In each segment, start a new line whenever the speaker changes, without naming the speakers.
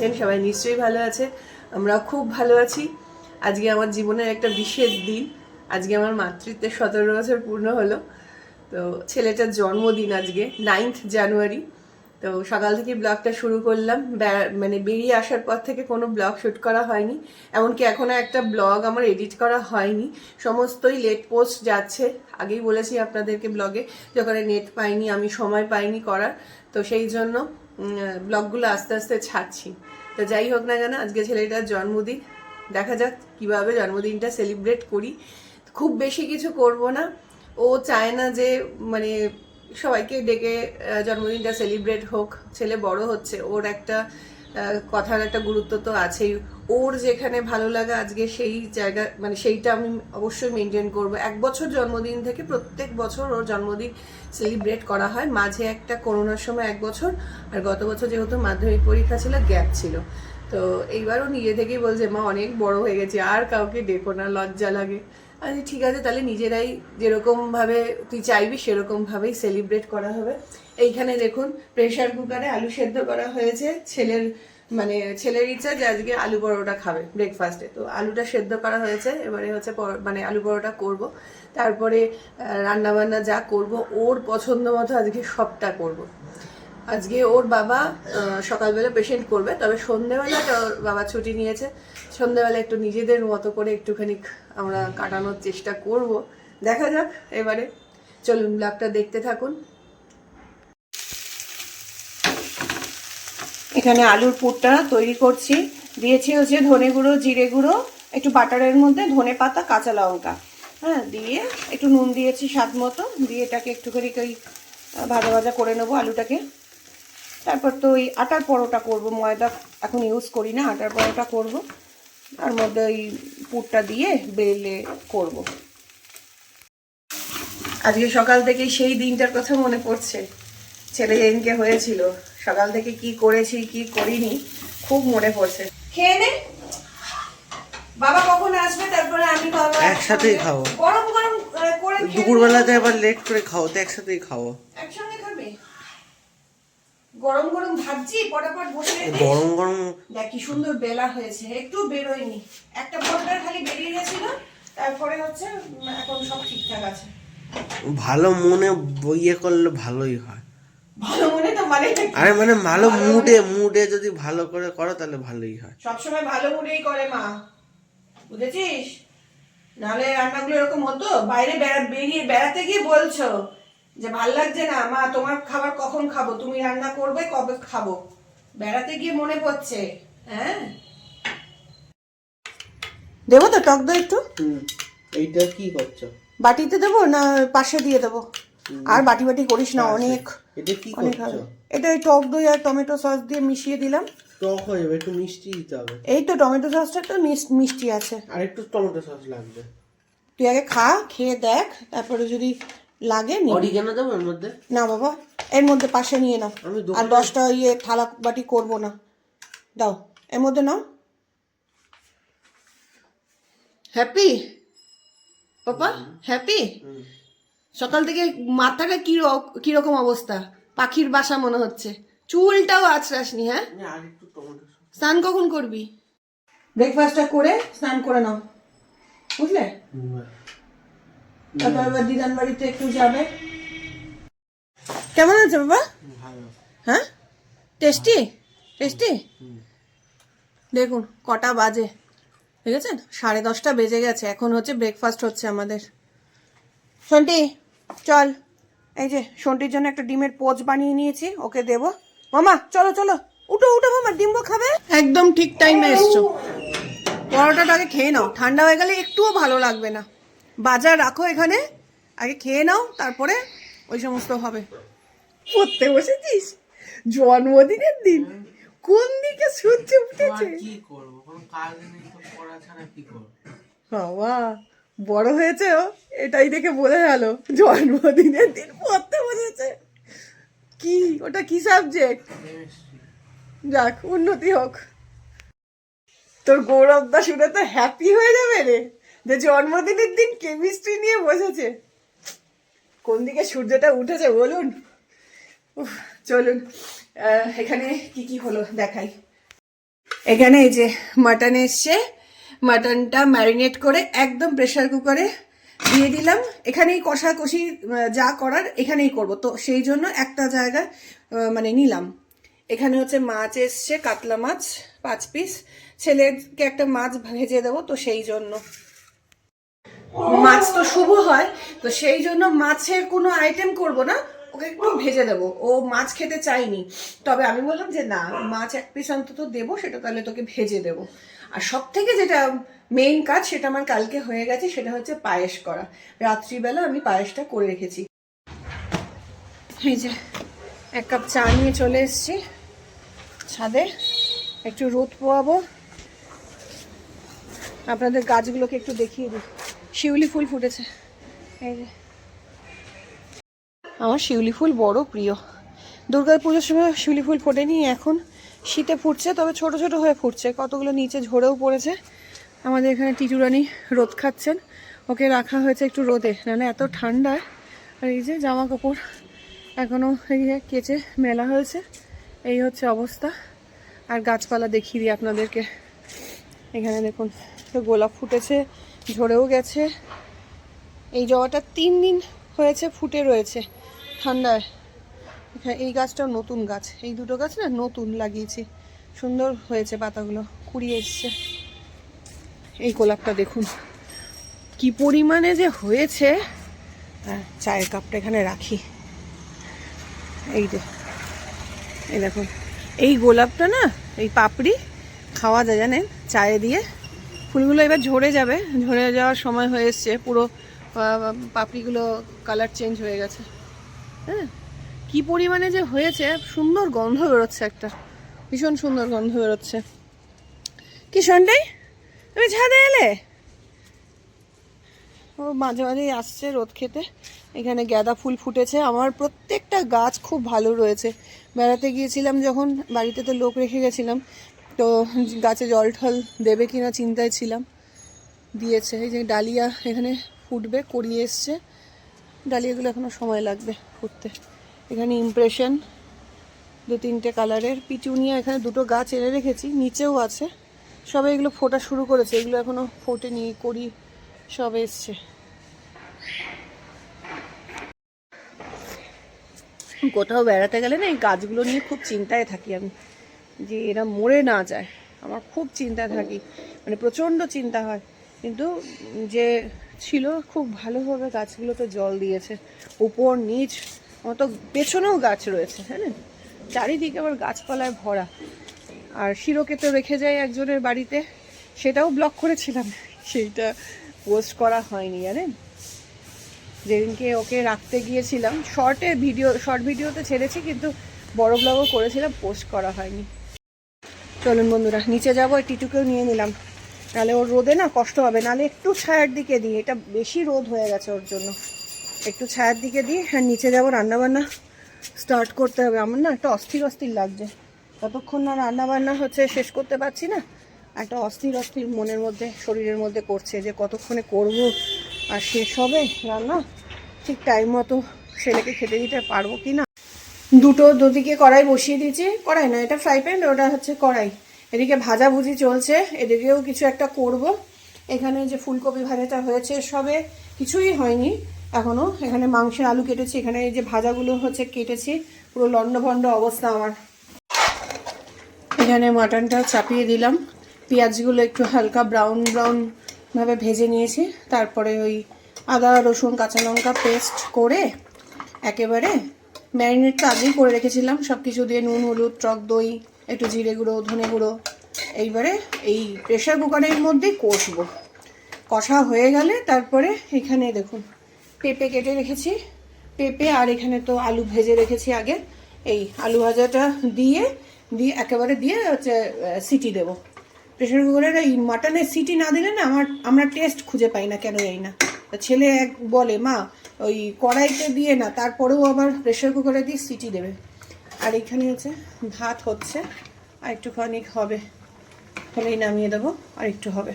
আছেন, সবাই নিশ্চয়ই ভালো আছে। আমরা খুব ভালো আছি। আজকে আমার জীবনের একটা বিশেষ দিন। আজকে আমার মাতৃত্বের সতেরো বছর পূর্ণ হলো। তো ছেলেটার জন্মদিন আজকে নাইন্থ জানুয়ারি তো সকাল থেকে ব্লগটা শুরু করলাম। মানে বেরিয়ে আসার পর থেকে কোনো ব্লগ শ্যুট করা হয়নি। এমনকি এখনও একটা ব্লগ আমার এডিট করা হয়নি। সমস্তই লেট পোস্ট যাচ্ছে। আগেই বলেছি আপনাদেরকে ব্লগে যখন নেট পাইনি, আমি সময় পাইনি করার। তো সেই জন্য ব্লগগুলো আস্তে আস্তে ছাড়ছি। তো যাই হোক না কেন, আজকে ছেলেটার জন্মদিন। দেখা যাক কীভাবে জন্মদিনটা সেলিব্রেট করি। খুব বেশি কিছু করব না। ও চায় না যে মানে সবাইকে ডেকে জন্মদিনটা সেলিব্রেট হোক। ছেলে বড় হচ্ছে, ওর একটা কথার একটা গুরুত্ব তো আছেই। ওর যেখানে ভালো লাগা আজকে সেই জায়গা মানে সেইটা আমি অবশ্যই মেনটেন করব। এক বছর জন্মদিন থেকে প্রত্যেক বছর ওর জন্মদিন সেলিব্রেট করা হয়। মাঝে একটা করোনার সময় এক বছর, আর গত বছর যেহেতু মাধ্যমিক পরীক্ষা ছিল গ্যাপ ছিল। তো এইবারও নিজে থেকেই বলছে, মা, অনেক বড় হয়ে গেছে, আর কাউকে ডেকো না, লজ্জা লাগে। আমি ঠিক আছে, তাহলে নিজেরাই যেরকমভাবে তুই চাইবি, সেরকমভাবেই সেলিব্রেট করা হবে। এইখানে দেখুন প্রেসার কুকারে আলু সেদ্ধ করা হয়েছে। ছেলের মানে ছেলের ইচ্ছা যে আজকে আলু পরোটা খাবে ব্রেকফাস্টে তো আলুটা সেদ্ধ করা হয়েছে, এবারে হচ্ছে মানে আলু পরোটা করব। তারপরে রান্না বান্না যা করব, ওর পছন্দ মতো আজকে সবটা করব। আজকে ওর বাবা সকালবেলা পেশেন্ট করবে, তবে সন্ধেবেলাটা ওর বাবা ছুটি নিয়েছে। সন্ধেবেলা একটু নিজেদের মতো করে একটুখানি আমরা কাটানোর চেষ্টা করব। দেখা যাক, এবারে। চলুন ব্লগটা দেখতে থাকুন। এখানে আলুর পুরটা তৈরি করছি। দিয়েছি হচ্ছে ধনে গুঁড়ো, জিরে গুঁড়ো, একটু বাটারের মধ্যে ধনে পাতা, কাঁচা লঙ্কা। হ্যাঁ দিয়ে একটু নুন দিয়েছি স্বাদ মতো। দিয়ে এটাকে একটুখানি ওই ভাজা ভাজা করে নেব আলুটাকে। তারপর তো ওই আটার পরোটা করব। ময়দা এখন ইউজ করি না, আটার পরোটা করব। তার মধ্যে ওই পুরটা দিয়ে বেলে করব। আজকে সকাল থেকে সেই দিনটার কথা মনে পড়ছে। ছেলে যেদিনকে হয়েছিল। সকাল থেকে কি করেছি কি করিনি খুব মনে পড়ছে। খেয়ে নে। বাবা কখন আসবে তারপরে আমি বাবা
একসাথেই খাব।
গরম গরম করে
দুপুরবেলাতে আবার লেট করে খাও তো একসাথেই খাও
একসঙ্গে খাবে? গরম গরম ভাবছি পটাপট বসে
গরম গরম
দেখ কি সুন্দর বেলা হয়েছে একটু বেরোয়নি। একটা পরোটা খালি বেরিয়ে গেছিল তারপরে হচ্ছে এখন সব ঠিকঠাক আছে।
ভালো মনে বইয়ে করলে ভালোই হয়।
ভালো মনে তো মানে
আরে মানে ভালো মুডে মুডে যদি ভালো করে করো তাহলে ভালোই হয়।
সবসময় ভালো মুডেই করে মা। বুঝেছিস? নাহলে রান্নাগুলো এরকম হতো। বাইরে বেরিয়ে বেড়াতে গিয়ে বলছো যে ভালো লাগছে না মা তোমার খাবার কখন খাব? তুমি রান্না করবে কবে খাব? বেড়াতে গিয়ে মনে পড়ছে। হ্যাঁ? দেবো তো টক দই একটু?
এইটা কি করছ?
বাটিতে দেবো না পাশে দিয়ে দেবো? আর বাটি বাটি করিস না অনেক।
এটা কি
অনেক এটা এই টক দই আর টমেটো সস দিয়ে মিশিয়ে দিলাম।
টক হয়ে যাবে একটু মিষ্টি দিতে হবে।
এই তো টমেটো সসটা একটু মিস- মিষ্টি আছে।
আর একটু টমেটো সস লাগবে।
তুই আগে খা খেয়ে দেখ তারপরে যদি লাগে নি।
দেবো এর মধ্যে?
না বাবা এর মধ্যে পাশে নিয়ে নাও।
আমি
আর দশটা ইয়ে থালা বাটি করব না। দাও এর মধ্যে নাও। হ্যাপি? পাপা হ্যাপি? সকাল থেকে মাথাটা কি কীরকম অবস্থা? পাখির বাসা মনে হচ্ছে। চুলটাও আছড়াসনি হ্যাঁ? স্নান কখন করবি? ব্রেকফাস্টটা করে স্নান করে নাও। বুঝলে? তারপর আবার দিদান বাড়িতে একটু যাবে। কেমন আছে বাবা? হ্যাঁ? টেস্টি? টেস্টি? দেখুন কটা বাজে। ঠিক আছে সাড়ে দশটা বেজে গেছে। এখন হচ্ছে ব্রেকফাস্ট হচ্ছে আমাদের। সন্টি চল। এই যে সন্টির জন্য একটা ডিমের পোচ বানিয়ে নিয়েছি ওকে দেবো। মামা চলো চলো। উঠো উঠো মামা ডিম্বো খাবে? একদম ঠিক টাইমে এসছো। পরোটাটা আগে খেয়ে নাও ঠান্ডা হয়ে গেলে একটুও ভালো লাগবে না। বাজার রাখো এখানে আগে খেয়ে নাও তারপরে ওই সমস্ত হবে। পড়তে বসেছিস? জন্মদিনের দিন। কোন দিকে সূর্য উঠেছে?
কি করব? কোনো কাজ নেই তো পড়া ছাড়া কি করব?
বাবা। বড় হয়েছে ও, এটাই দেখে বোঝা গেল। জন্মদিনের দিন পড়তে বসেছে। কি? ওটা কি সাবজেক্ট যাক, উন্নতি হোক। তোর গৌরবদা শুনে তো হ্যাপি হয়ে যাবে রে। যে জন্মদিনের দিন কেমিস্ট্রি নিয়ে বসেছে। কোন দিকে সূর্যটা উঠেছে বলুন? চলুন। এখানে কি কি হলো দেখাই। এখানে এই যে মাটন এসছে। মাটনটা ম্যারিনেট করে একদম প্রেসার কুকারে দিয়ে দিলাম। এখানেই কষাকষি যা করার এখানেই করব। তো সেই জন্য একটা জায়গায় আহ, মানে নিলাম। এখানে হচ্ছে মাছ এসছে কাতলা মাছ পাঁচ পিস। ছেলেকে একটা মাছ ভেজে দেবো তো সেই জন্য। মাছ তো শুভ হয় তো সেই জন্য মাছের কোনো আইটেম করব না ওকে একটু ভেজে দেবো। ও মাছ খেতে চাইনি তবে আমি বললাম যে না মাছ এক পিস অন্তত দেবো সেটা তাহলে তোকে ভেজে দেবো। আর সব থেকে যেটা মেইন কাজ সেটা আমার কালকে হয়ে গেছে, সেটা হচ্ছে পায়েস করা। রাত্রিবেলা আমি পায়েসটা করে রেখেছি। এই যে, এক কাপ চা নিয়ে চলে এসেছি। ছাদে একটু রোদ পোয়াবো। আপনাদের গাছগুলোকে একটু দেখিয়ে দিই। শিউলি ফুল ফুটেছে। এই যে। আমার শিউলি ফুল বড় প্রিয়। দুর্গা পুজোর সময় শিউলি ফুল ফোটেনি, এখন শীতে ফুটছে, তবে ছোট ছোট হয়ে ফুটছে। কতগুলো নিচে ঝরেও পড়েছে। আমাদের এখানে টিটুরানি রোদ খাচ্ছেন। ওকে রাখা হয়েছে একটু রোদে, নাহলে এত ঠান্ডায় আর এই যে জামা কাপড় এখনও কেচে মেলা হয়েছে, এই হচ্ছে অবস্থা। আর গাছপালা দেখিয়ে দিই আপনাদেরকে। এখানে দেখুন, গোলাপ ফুটেছে, ঝরেও গেছে। এই জবাটা তিন দিন হয়েছে, ফুটে রয়েছে ঠান্ডায়। এখানে এই গাছটাও নতুন গাছ। এই দুটো গাছ না নতুন লাগিয়েছি। সুন্দর হয়েছে পাতাগুলো কুড়িয়ে এসছে। এই গোলাপটা দেখুন কি পরিমাণে যে হয়েছে। হ্যাঁ, চায়ের কাপটা এখানে রাখি। এই যে এই দেখুন এই গোলাপটা না এই পাপড়ি খাওয়া যায় জানেন চায়ে দিয়ে। ফুলগুলো এবার ঝরে যাবে। ঝরে যাওয়ার সময় হয়ে এসছে পুরো পাপড়িগুলো কালার চেঞ্জ হয়ে গেছে। হ্যাঁ কি পরিমাণে যে হয়েছে, সুন্দর গন্ধ বেরোচ্ছে একটা। ভীষণ সুন্দর গন্ধ বেরোচ্ছে। কি সন্ডাই তুমি ছাদে এলে? ও, মাঝে মাঝেই আসছে রোদ খেতে। এখানে গাঁদা ফুল ফুটেছে। আমার প্রত্যেকটা গাছ খুব ভালো রয়েছে। বেড়াতে গিয়েছিলাম যখন, বাড়িতে তো লোক রেখে গেছিলাম। তো গাছে জল ঠল দেবে কিনা চিন্তায় ছিলাম। দিয়েছে। এই যে ডালিয়া এখানে ফুটবে করিয়ে এসছে। ডালিয়াগুলো এখনও সময় লাগবে ফুটতে। এখানে ইমপ্রেশন দু তিনটে কালারের পিটুনিয়া এখানে দুটো গাছ এনে রেখেছি, নিচেও আছে। সবে এগুলো ফোটা শুরু করেছে, এগুলো এখনও ফোটেনি, করি, সব এসছে। কোথাও বেড়াতে গেলে না এই গাছগুলো নিয়ে খুব চিন্তায় থাকি আমি, যে এরা মরে না যায়। আমার খুব চিন্তায় থাকি মানে প্রচণ্ড চিন্তা হয়। কিন্তু যে ছিল, খুব ভালোভাবে গাছগুলোতে জল দিয়েছে, উপর, নিচ আমার পেছনেও গাছ রয়েছে হ্যাঁ? চারিদিকে আবার গাছপালায় ভরা। আর শিরোকে তো রেখে যায় একজনের বাড়িতে। সেটাও ব্লক করেছিলাম। সেইটা পোস্ট করা হয়নি, জানেন? যেদিনকে ওকে রাখতে গিয়েছিলাম শর্টে ভিডিও শর্ট ভিডিওতে ছেড়েছি, কিন্তু বড় ব্লগও করেছিলাম পোস্ট করা হয়নি। চলুন বন্ধুরা, নিচে যাব টিটুকেও নিয়ে নিলাম। নাহলে ওর রোদে না কষ্ট হবে, নাহলে একটু ছায়ার দিকে দিই। এটা বেশি রোদ হয়ে গেছে ওর জন্য। একটু ছায়ার দিকে দিই হ্যাঁ নিচে যাব, রান্নাবান্না স্টার্ট করতে হবে। আমার না একটা অস্থির অস্থির লাগছে। ততক্ষণ না রান্নাবান্না হচ্ছে, শেষ করতে পারছি না। একটা অস্থির অস্থির মনের মধ্যে, শরীরের মধ্যে করছে যে কতক্ষণে করব আর শেষ হবে রান্না? ঠিক টাইম মতো ছেলেকে খেতে দিতে পারব কি না? দুটো দুদিকে কড়াই বসিয়ে দিয়েছি। কড়াই না, এটা ফ্রাই প্যান ওটা হচ্ছে কড়াই। এদিকে ভাজাভুজি চলছে, এদিকেও কিছু একটা করব। এখানে যে ফুলকপি ভাজাটা হয়েছে, সবে কিছুই হয়নি। এখনও। এখানে মাংসের আলু কেটেছি। এখানে এই যে ভাজাগুলো হচ্ছে কেটেছি। পুরো লন্ডভন্ড অবস্থা আমার। এখানে মাটনটা চাপিয়ে দিলাম। পেঁয়াজগুলো একটু হালকা ব্রাউন ব্রাউন ভাবে ভেজে নিয়েছি। তারপরে ওই আদা, রসুন, কাঁচা লঙ্কা পেস্ট করে একেবারে ম্যারিনেটটা আগেই করে রেখেছিলাম। সব কিছু দিয়ে নুন, হলুদ, টক, দই, একটু জিরে গুঁড়ো, ধনে গুঁড়ো, এইবারে এই প্রেশার কুকারের মধ্যেই কষবো। কষা হয়ে গেলে তারপরে এখানে দেখুন। পেঁপে কেটে রেখেছি। পেঁপে আর এখানে তো আলু ভেজে রেখেছি আগে। এই আলু ভাজাটা দিয়ে দিয়ে একেবারে দিয়ে হচ্ছে সিটি দেবো। প্রেশার কুকারের এই মাটনের সিটি না দিলে না আমার, আমরা টেস্ট খুঁজে পাই না, কেন জানি না। ছেলে এক বলে, মা, ওই কড়াইতে দিয়ে না, তারপরেও আবার প্রেশার কুকারে দিয়ে সিটি দেবে। আর এখানে হচ্ছে ভাত হচ্ছে, আর একটুখানি হবে। হলেই নামিয়ে দেবো, আর একটু হবে।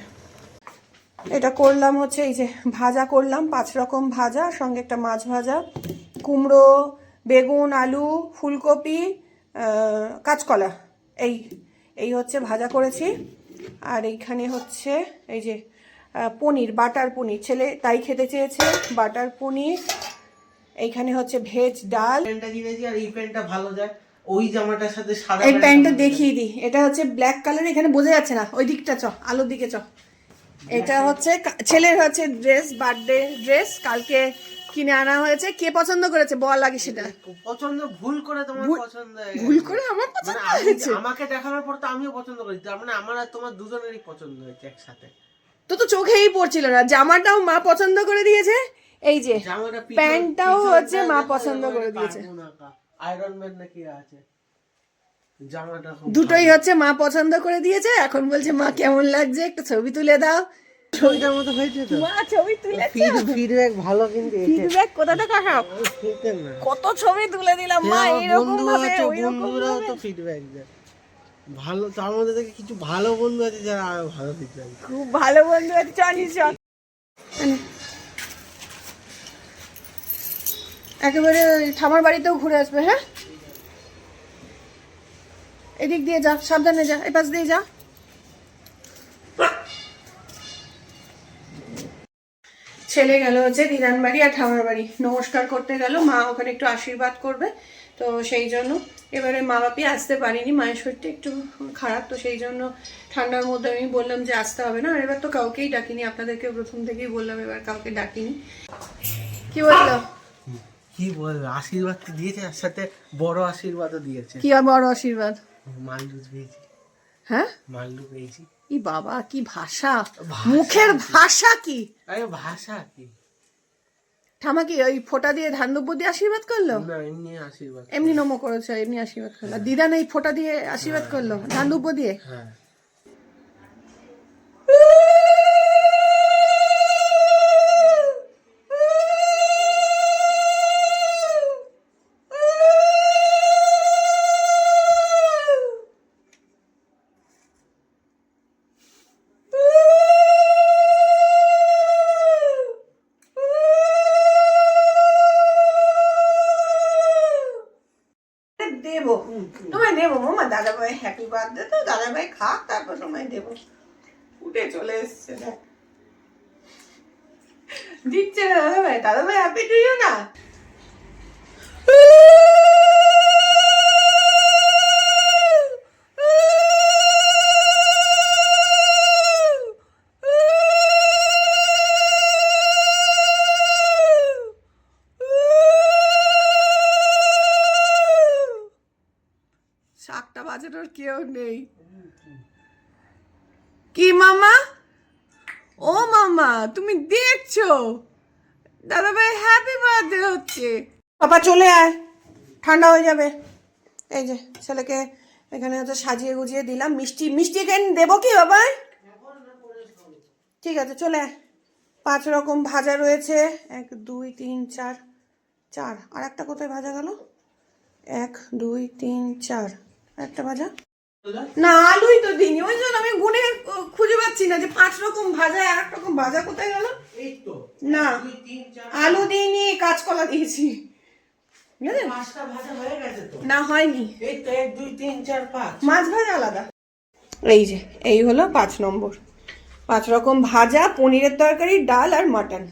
এটা করলাম হচ্ছে এই যে ভাজা করলাম পাঁচ রকম ভাজা সঙ্গে একটা মাছ ভাজা কুমড়ো বেগুন আলু ফুলকপি কাঁচকলা এই এই হচ্ছে ভাজা করেছি। আর এইখানে হচ্ছে এই যে পনির বাটার পনির ছেলে তাই খেতে চেয়েছে বাটার পনির এইখানে হচ্ছে ভেজ ডাল।
প্যান্টটা কিনেছি আর এই প্যান্টটা ভালো যায় ওই জামাটার সাথে সাদা
এই প্যান্টটা
প্যান্টটা
দেখিয়ে দিই এটা হচ্ছে ব্ল্যাক কালার এখানে বোঝা যাচ্ছে না ওই দিকটা চ আলোর দিকে চ। এটা হচ্ছে ছেলের হচ্ছে ড্রেস বার্থডে ড্রেস কালকে কিনে আনা হয়েছে। কে পছন্দ করেছে? বল আগে সেটা।
পছন্দ ভুল করে তোমার পছন্দ।
ভুল করে আমার
মানে
পছন্দ হয়েছে।
আমাকে দেখানোর পর তো আমিও পছন্দ করি। তার মানে আমার আর তোমার দুজনেরই পছন্দ হয়েছে একসাথে।
তো তো চোখেই পড়ছিল না। জামাটাও মা পছন্দ করে দিয়েছে। এই যে প্যান্টটাও হচ্ছে মা পছন্দ করে দিয়েছে।
আয়রন ম্যান নাকি আছে?
দুটোই হচ্ছে মা পছন্দ করে দিয়েছে এখন বলছে মা কেমন লাগছে? একটু ছবি তুলে দাও।
ছবিটার মতো হয়েছে তো?
মা ছবি তুলে
ফিডব্যাক ভালো কিন্তু
ফিডব্যাক কোথা থেকে
না।
কত ছবি তুলে দিলাম মা এরকম
বন্ধু
ভাবে
আছে বন্ধুরাও তো ফিডব্যাক দেয়। ভালো তার মধ্যে থেকে কিছু ভালো বন্ধু আছে যারা আরও ভালো ফিডব্যাক
খুব ভালো বন্ধু আছে জানিস একেবারে ওই ঠামার বাড়িতেও ঘুরে আসবে হ্যাঁ? এদিক দিয়ে যা সাবধানে যা এ পাশ দিয়ে যা। ছেলে গেল হচ্ছে দিদান বাড়ি আর ঠামার বাড়ি নমস্কার করতে গেল মা ওখানে একটু আশীর্বাদ করবে তো সেই জন্য। এবারে মা বাপি আসতে পারিনি মায়ের শরীরটা একটু খারাপ তো সেই জন্য ঠান্ডার মধ্যে আমি বললাম যে আসতে হবে না। আর এবার তো কাউকেই ডাকিনি আপনাদেরকে প্রথম থেকেই বললাম এবার কাউকে ডাকিনি। কি বলল?
কি বলব? আশীর্বাদ দিয়েছে আর সাথে বড় আশীর্বাদও দিয়েছে।
কি আর বড় আশীর্বাদ?
পেয়েছি।
হ্যাঁ?
মালদু পেয়েছি।
ই বাবা কি ভাষা? মুখের ভাষা কি?
আরে ভাষা কি?
ঠামা কি ওই ফোঁটা দিয়ে ধান দিয়ে আশীর্বাদ করল?
না এমনি আশীর্বাদ
এমনি নমো করেছে এমনি আশীর্বাদ করল। দিদা নেই ফোঁটা দিয়ে আশীর্বাদ করল ধান দিয়ে?
হ্যাঁ।
ভাই দে তো দাদা ভাই খাক, তারপর সময় দেবো। উঠে চলে এসছে, দেখ। দিচ্ছে না দাদা ভাই দাদা ভাই হ্যাপি টু ইউ না? কি মামা? ও মামা, তুমি দেখছ? দাদা ভাই হ্যাপি বার্থডে হচ্ছে। বাবা, চলে আয়। ঠান্ডা হয়ে যাবে। এই যে, ছেলেকে এখানে হচ্ছে সাজিয়ে গুজিয়ে দিলাম। মিষ্টি মিষ্টি এখানে দেবো কি বাবাই ঠিক আছে, চলে আয়। পাঁচ রকম ভাজা রয়েছে। এক, দুই, তিন, চার চার। আর একটা কোথায় ভাজা গেল? এক, দুই, তিন, চার। একটা ভাজা? না আলুই তো দিইনি ওই জন্য আমি গুনে খুঁজে পাচ্ছি না যে পাঁচ রকম ভাজা আর এক রকম ভাজা কোথায় গেল? না
দুই তিন চার
আলু দিইনি কাঁচকলা দিয়েছি। বুঝলেন?
পাঁচটা ভাজা হয়ে গেছে তো?
না হয়নি। মাছ ভাজা আলাদা। এই যে এই হলো পাঁচ নম্বর। পাঁচ রকম ভাজা পনিরের তরকারি ডাল আর মাটন।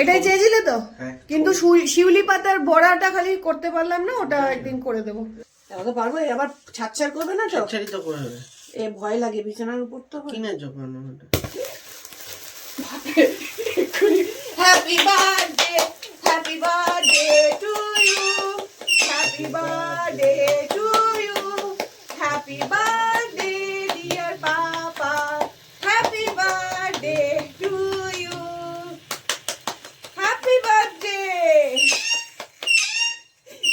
এটাই চেয়েছিলে তো?
হ্যাঁ।
কিন্তু শিউলি পাতার বড়াটা খালি করতে পারলাম না ওটা একদিন করে দেবো। তাহলে তো পারব? আবার ছাড়ছাড় করবে না তো?
ছেড়ি তো করবে।
এ ভয় লাগে বিছানার উপর তো
কিনে যখন
happy birthday happy birthday to you happy birthday to you happy birthday dear papa happy birthday to you happy birthday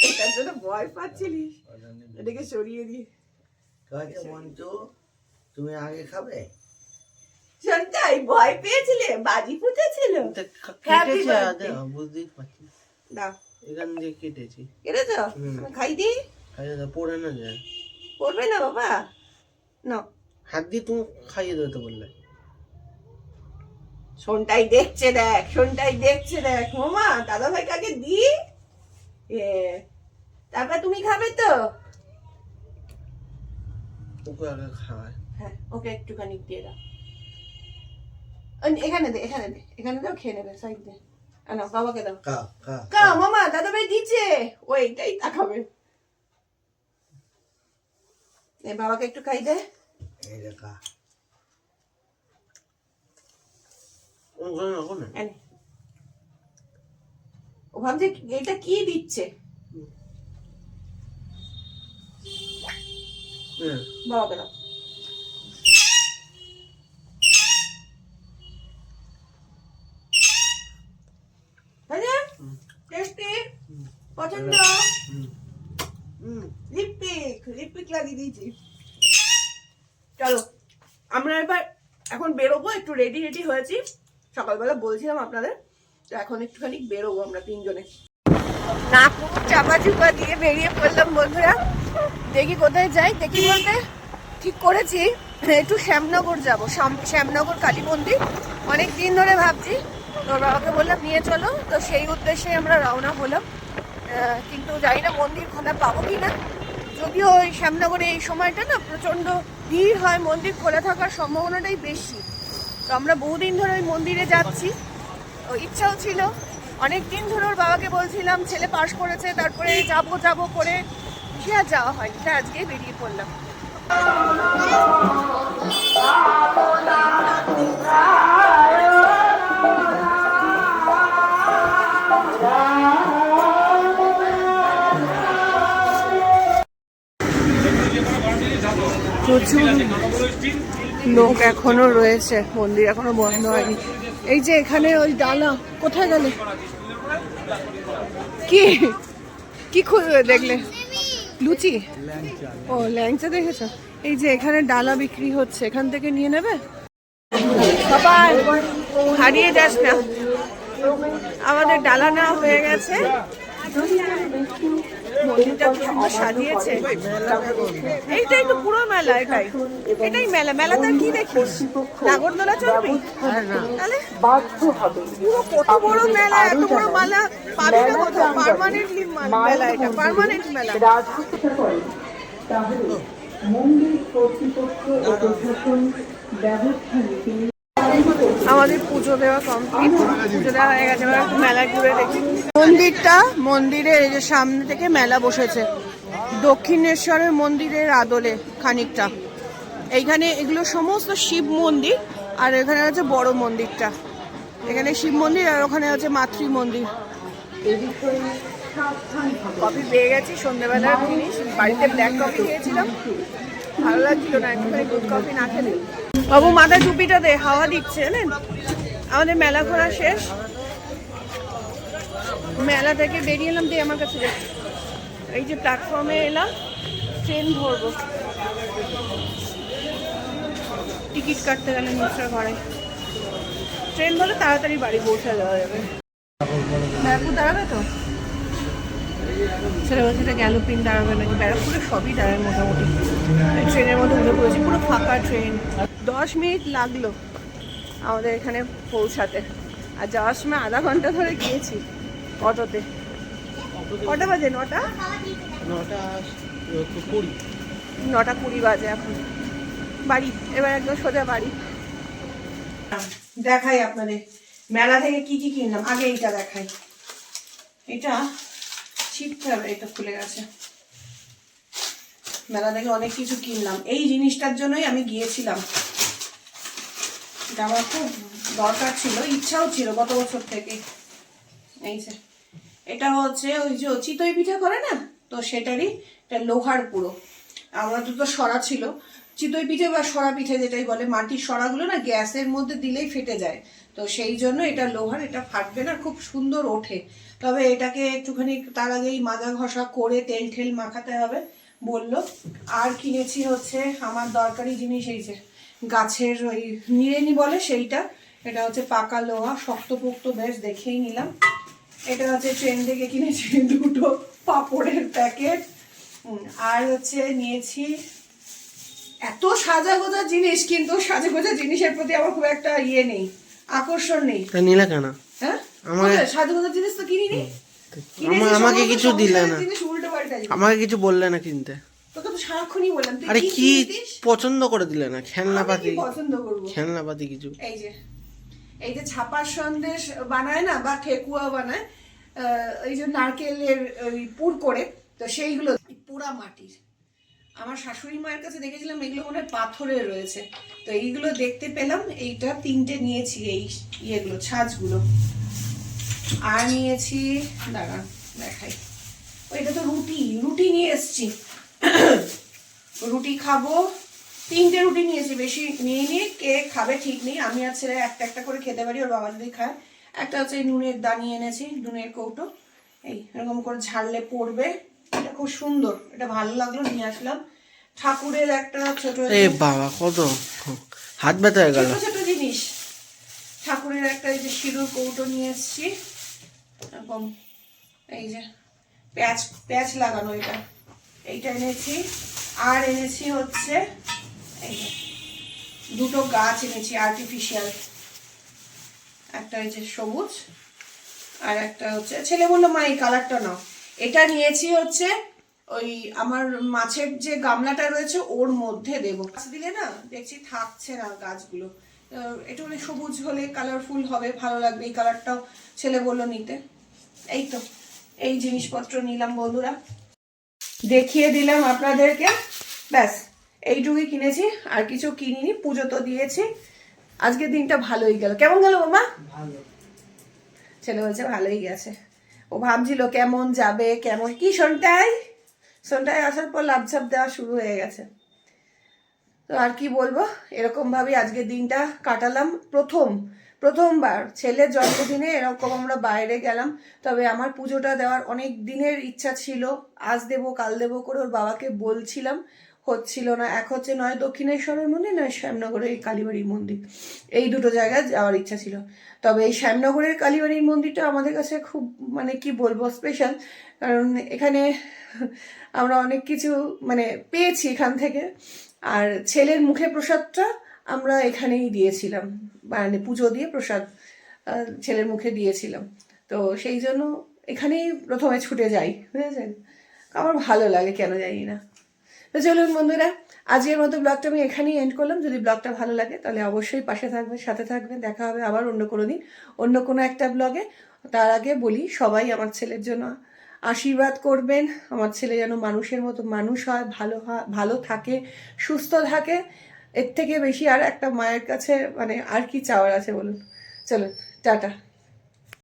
এটার জন্য ভয় পাচ্ছিলিস এটাকে সরিয়ে দিই
কাজে মঞ্চু তুমি আগে খাবে?
সন্তাই ভয় পেয়েছিলে বাজি ফুটেছিল।
বুঝতেই পারছি।
দাও।
এখান দিয়ে কেটেছি।
কেটেছ খাই
খাইয়ে দাও পড়ে না যায়।
পড়বে না বাবা। না।
হাত দিয়ে তুমি খাইয়ে দেবে তো বললে।
শোনটাই দেখছে দেখ শোনটাই দেখছে দেখ। মামা দাদা ভাই কাকে দি। এ তারপর তুমি খাবে তো?
ওকে আগে খাওয়ায়
হ্যাঁ ওকে একটুখানি দিয়ে দাও। এখানে দে এখানে দে এখানে দাও খেয়ে নেবে সাইড দে। আনো বাবাকে দাও।
কা
মামা দাদা ভাই দিচ্ছে ও এইটাই তাকাবে। এ বাবাকে একটু খাই দে।
এই।
ও ভাবছে এটা কি দিচ্ছে?
হ্যাঁ।
বাবাকে দাও। টেস্টি পছন্দ? লিপপিক লিপপিক লাগিয়ে দিয়েছি। চলো, আমরা এবার এখন বেরোবো, একটু রেডি রেডি হয়েছি। সকালবেলা বলছিলাম আপনাদের, তো এখন একটুখানি বেরোবো আমরা তিনজনে। নাক মুখ চাপা চুপা দিয়ে বেরিয়ে পড়লাম বন্ধুরা। দেখি কোথায় যাই, দেখি বলতে ঠিক করেছি। একটু শ্যামনগর যাব, শ্যাম- শ্যামনগর কালী মন্দির। অনেক দিন ধরে ভাবছি। তোর বাবাকে বললাম, নিয়ে চলো। তো সেই উদ্দেশ্যে আমরা রওনা হলাম। কিন্তু জানি না মন্দির খোলা পাবো কি না যদিও ওই শ্যামনগরে এই সময়টা না প্রচণ্ড ভিড় হয়, মন্দির খোলা থাকার সম্ভাবনাটাই বেশি। তো আমরা বহুদিন ধরে ওই মন্দিরে যাচ্ছি। ও ইচ্ছাও ছিল। অনেক দিন ধরে ওর বাবাকে বলছিলাম, ছেলে পাশ করেছে, তারপরে যাব যাব করে। সে আর যাওয়া হয় এটা আজকে বেরিয়ে পড়লাম। প্রচুর লোক এখনও রয়েছে, মন্দির এখনও বন্ধ হয়নি। এই যে এখানে ওই ডালা, কোথায় গেলে? কি? কি দেখলে? লুচি? ও, ল্যাংচা দেখেছ? এই যে এখানে ডালা বিক্রি হচ্ছে, এখান থেকে নিয়ে নেবে? হারিয়ে যাস না। আমাদের ডালা নেওয়া হয়ে গেছে। মন্দিরটা কি সুন্দর সাজিয়েছে? এইটাই তো পুরো মেলা এটাই। এটাই মেলা। মেলাতে কি দেখিস নাগরদোলা চলবি? তাহলে পুরো কত বড় মেলা, এত বড় মেলা পাবি না কোথাও? পার্মানেন্টলি মেলা এটা পার্মানেন্ট মেলা।
তাহলে মন্দির কর্তৃপক্ষ ও প্রশাসন ব্যবস্থা
আমাদের পুজো দেওয়া কমপ্লিট পুজো দেওয়া হয়ে গেছে এবার মেলা ঘুরে দেখি। মন্দিরটা মন্দিরের এই যে সামনে থেকে মেলা বসেছে। দক্ষিণেশ্বরের মন্দিরের আদলে খানিকটা। এইখানে এগুলো সমস্ত শিব মন্দির আর এখানে আছে বড় মন্দিরটা। এখানে শিব মন্দির আর ওখানে আছে মাতৃ মন্দির। কফি পেয়ে গেছি সন্ধ্যেবেলার জিনিস। বাড়িতে ব্ল্যাক কফি খেয়েছিলাম। ভালো লাগছিল না একটুখানি দুধ কফি না খেলে। বাবু, মাথায় টুপিটা দে, হাওয়া দিচ্ছে, জানেন? আমাদের মেলা ঘোরা শেষ। মেলা থেকে বেরিয়ে এলাম, দিয়ে আমার কাছে। এই যে প্ল্যাটফর্মে এলাম ট্রেন ধরবো। টিকিট কাটতে গেলে মিশ্রা ঘরে ট্রেন ধরে তাড়াতাড়ি বাড়ি পৌঁছে যাওয়া যাবে। ব্যারাকপুর দাঁড়াবে তো? ছেলে বলছে এটা গ্যালোপিন দাঁড়াবে নাকি? ব্যারাকপুরে সবই দাঁড়ায় মোটামুটি। ট্রেনের মধ্যে উঠে পড়েছি, পুরো ফাঁকা ট্রেন দশ মিনিট লাগল আমাদের এখানে পৌঁছাতে। আর যাওয়ার সময় আধা ঘণ্টা ধরে গিয়েছি অটোতে। কটা বাজে? নটা?
নটা কুড়ি।
বাজে এখন। বাড়ি এবার একদম সোজা বাড়ি। দেখাই আপনাদের। মেলা থেকে কি কি কিনলাম? আগে এইটা দেখাই। এটা ছিটতে হবে এটা খুলে গেছে। মেলা থেকে অনেক কিছু কিনলাম। এই জিনিসটার জন্যই আমি গিয়েছিলাম। আমার খুব দরকার ছিল, ইচ্ছাও ছিল গত বছর থেকে। এই যে, এটা হচ্ছে ওই যে চিতই পিঠা করে না? তো সেটারই এটা লোহার পুরো। আমরা তো সরা ছিল। চিতই পিঠে বা সরা পিঠে যেটাই বলে, মাটির সরাগুলো না গ্যাসের মধ্যে দিলেই ফেটে যায়। তো সেই জন্য এটা লোহার, এটা ফাটবে না, খুব সুন্দর ওঠে। তবে এটাকে একটুখানি তার আগেই মাজা ঘষা করে তেল ঠেল মাখাতে হবে, বলল। আর কিনেছি হচ্ছে আমার দরকারি জিনিস, এই যে গাছের ওই নিড়েনি বলে সেইটা। এটা হচ্ছে পাকা লোহা শক্তপোক্ত বেশ দেখেই নিলাম। এটা হচ্ছে ট্রেন থেকে কিনেছি দুটো পাপড়ের প্যাকেট। আর হচ্ছে নিয়েছি এত সাজা গোজা জিনিস কিন্তু সাজা গোজা জিনিসের প্রতি আমার খুব একটা ইয়ে নেই আকর্ষণ নেই।
তা নিলে কেন?
হ্যাঁ?
আমার-
সাজা গোজা জিনিস তো কিনিনি।
আমাকে কিছু দিলে না। আমাকে কিছু বললে না কিনতে।
তোকে তো সারাক্ষণই বললাম তুই
আরে
কি
পছন্দ করে দিলে না
কি পছন্দ করব?
খেলনাপাতি কিছু।
এই যে এই যে ছাপার সন্দেশ বানায় না বা ঠেকুয়া বানায় এই যে নারকেলের ওই পুর করে তো সেইগুলো পুরা মাটির। আমার শাশুড়ি মায়ের কাছে দেখেছিলাম এগুলো মনে পাথরের রয়েছে। তো এইগুলো দেখতে পেলাম এইটা তিনটে নিয়েছি এই ইয়েগুলো ছাঁচগুলো। আর নিয়েছি দাঁড়া দেখাই। ওইটা তো রুটি রুটি নিয়ে এসছি। রুটি খাব। তিনটে রুটি নিয়েছি বেশি নিয়ে নিয়ে কে খাবে ঠিক নেই। আমি আর ছেলে একটা একটা করে খেতে পারি ওর বাবা যদি খায়। একটা হচ্ছে নুনের দানি এনেছি নুনের কৌটো। এই এরকম করে ঝাড়লে পড়বে। এটা খুব সুন্দর এটা ভালো লাগল নিয়ে আসলাম। ঠাকুরের একটা ছোট
এ বাবা কত হাত ব্যথা হয়ে গেল।
ছোট ছোট জিনিস। ঠাকুরের একটা এই যে সিঁদুর কৌটো নিয়ে এসেছি। এরকম এই যে প্যাচ প্যাচ লাগানো এটা। এইটা এনেছি। আর এনেছি হচ্ছে এই দুটো গাছ এনেছি আর্টিফিশিয়াল একটা যে সবুজ, আর একটা হচ্ছে, ছেলে বলল, মা, এই কালারটা নাও। এটা নিয়েছি হচ্ছে ওই আমার মাছের যে গামলাটা রয়েছে, ওর মধ্যে দেবো। গাছ দিলে না, দেখছি থাকছে না গাছগুলো। একটু মানে সবুজ হলে কালারফুল হবে, ভালো লাগবে। এই কালারটাও ছেলে বলল নিতে। এই তো, এই জিনিসপত্র নিলাম বন্ধুরা। দেখিয়ে দিলাম আপনাদেরকে। ব্যাস এইটুকুই কিনেছি আর কিছু কিনিনি পুজো তো দিয়েছি। আজকের দিনটা ভালোই গেল। কেমন গেল মামা? ছেলে বলছে ভালোই গেছে। ও ভাবছিল কেমন যাবে কেমন কি সন্টাই? সন্টায় আসার পর লাভঝাপ দেওয়া শুরু হয়ে গেছে। তো আর কি বলব? এরকম ভাবে আজকের দিনটা কাটালাম। প্রথম প্রথমবার, ছেলের জন্মদিনে এরকম আমরা বাইরে গেলাম, তবে আমার পুজোটা দেওয়ার অনেক দিনের ইচ্ছা ছিল। আজ দেবো, কাল দেবো করে ওর বাবাকে বলছিলাম, হচ্ছিল না। এক হচ্ছে নয়, দক্ষিণেশ্বরের মন্দির, নয় শ্যামনগরের কালীবাড়ির মন্দির। এই দুটো জায়গায় যাওয়ার ইচ্ছা ছিল। তবে এই শ্যামনগরের কালীবাড়ির মন্দিরটা আমাদের কাছে খুব মানে কি বলব স্পেশাল কারণ এখানে আমরা অনেক কিছু মানে পেয়েছি এখান থেকে। আর ছেলের মুখে প্রসাদটা আমরা এখানেই দিয়েছিলাম মানে পুজো দিয়ে প্রসাদ ছেলের মুখে দিয়েছিলাম। তো সেই জন্য এখানেই প্রথমে ছুটে যাই, বুঝেছেন? আমার ভালো লাগে কেন জানি না। তো চলুন বন্ধুরা, আজকের মতো ব্লগটা আমি এখানেই এন্ড করলাম। যদি ব্লগটা ভালো লাগে, তাহলে অবশ্যই পাশে থাকবেন, সাথে থাকবেন। দেখা হবে আবার অন্য কোনো দিন, অন্য কোনো একটা ব্লগে। তার আগে বলি, সবাই আমার ছেলের জন্য আশীর্বাদ করবেন। আমার ছেলে যেন মানুষের মতো মানুষ হয়, ভালো হয়, ভালো থাকে, সুস্থ থাকে। এর থেকে বেশি আর একটা মায়ের কাছে মানে আর কি চাওয়ার আছে বলুন? চলুন, টাটা।